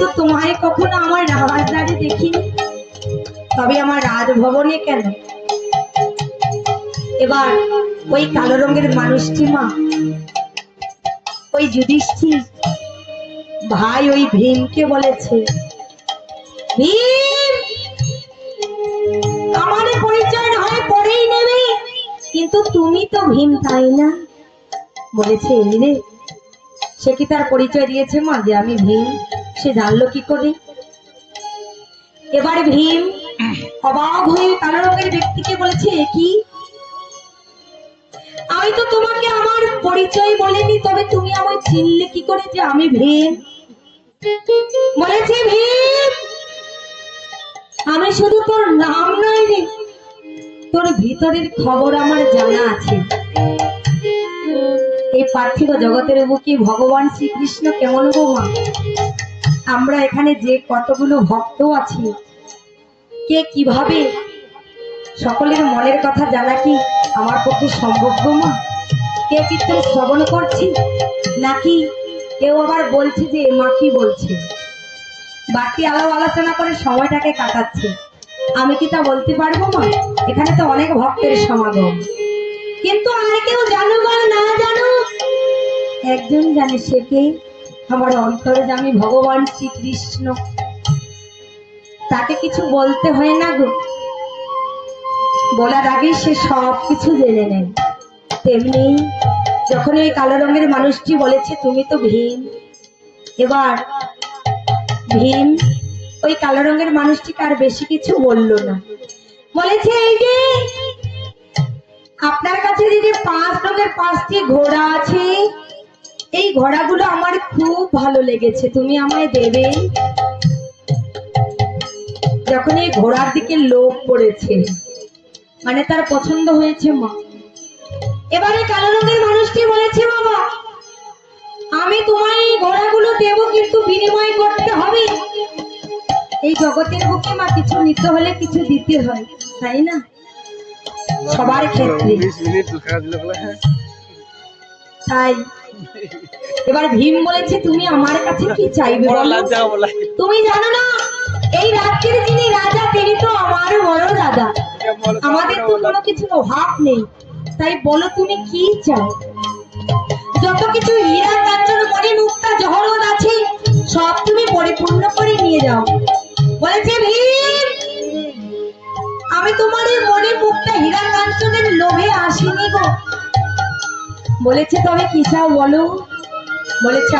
তো তোমায় কখনো আমার রাজদারে দেখিনি। তবে আমার রাজভবনে কেন? এবার ওই কালো রঙের মানুষটি মা, ওই যুধিষ্ঠির ভাই ওই ভীমকে বলেছে, ভীম আমার পরিচয় হয় পরেই নেবে, কিন্তু তুমি তো ভীম তাই না? বলেছে এই সে কি তার পরিচয় দিয়েছে মা, যে আমি ভীম? সে জানলো কি করে? এবার ভীম অবাক হয়ে কালো ব্যক্তিকে বলেছে কি? আমি তো তোমাকে আমার পরিচয় বলিনি, তবে তুমি আমায় চিনলে কি করে যে আমি ভীম? বলেছে ভীম, আমি শুধু তোর নাম নয় রে তোর ভিতরের খবর আমার জানা আছে। এই পার্থিব জগতের বুকে ভগবান শ্রীকৃষ্ণ কেমন গো মা? আমরা এখানে যে কতগুলো ভক্ত আছি, কে কীভাবে, সকলের মনের কথা জানা কি আমার পক্ষে সম্ভব মা? কে কীর্তন শ্রবণ করছি, নাকি কেউ আবার বলছে যে মা কি বলছে? বাকি আলাপ আলোচনা করে সময়টাকে কাটাচ্ছে। আমি কি তা বলতে পারব মা? এখানে তো অনেক ভক্তের সমাগম। কিন্তু আর কেউ জানুক আর না জানুক, একজন জানে সে কে? আমার অন্তরে জানি ভগবান শ্রীকৃষ্ণ, তাকে কিছু বলতে হয় না গো। বলার আগে সে সব কিছু জেনে নেয়। তেমনি যখন ওই কালো রঙের মানুষটি বলেছে, তুমি তো ভীম। এবার ভীম ওই কালো রঙের মানুষটিকে আর বেশি কিছু বলল না। বলেছে, এই যে, আপনার কাছে যে যে পাঁচ রঙের পাঁচটি ঘোড়া আছে এই ঘোড়াগুলো আমার খুব ভালো লেগেছে তুমি আমায় দেবে? যখন এই ঘোড়ার দিকে লোভ পড়েছে মানে তার পছন্দ হয়েছে মা। এবারে কালো রঙের মানুষটি বলেছে বাবা আমি তোমায় এই ঘোড়াগুলো দেব কিন্তু বিনিময় করতে হবে। এই জগতের বুকে মা কিছু নিতে হলে কিছু দিতে হয় তাই না? সবার ক্ষেত্রে। হ্যাঁ। তাই এবার ভীম বলেছে তুমি আমার কাছে কি চাইবে তুমি জানো না এই রাজ্যের যিনি রাজা তিনি তো আমার বড় দাদা। আমাদের তো কোনো কিছুর অভাব নেই। তাই বলো তুমি কি চাও? যত কিছু হীরা কাঞ্চন মণি মুক্তা জহরত আছে সব তুমি পরিপূর্ণ করে নিয়ে যাও। বলেছে ভীম আমি তোমার এই মণি মুক্তা হীরা কাঞ্চনের বলেছে তবে কিসা বলো? বলেছে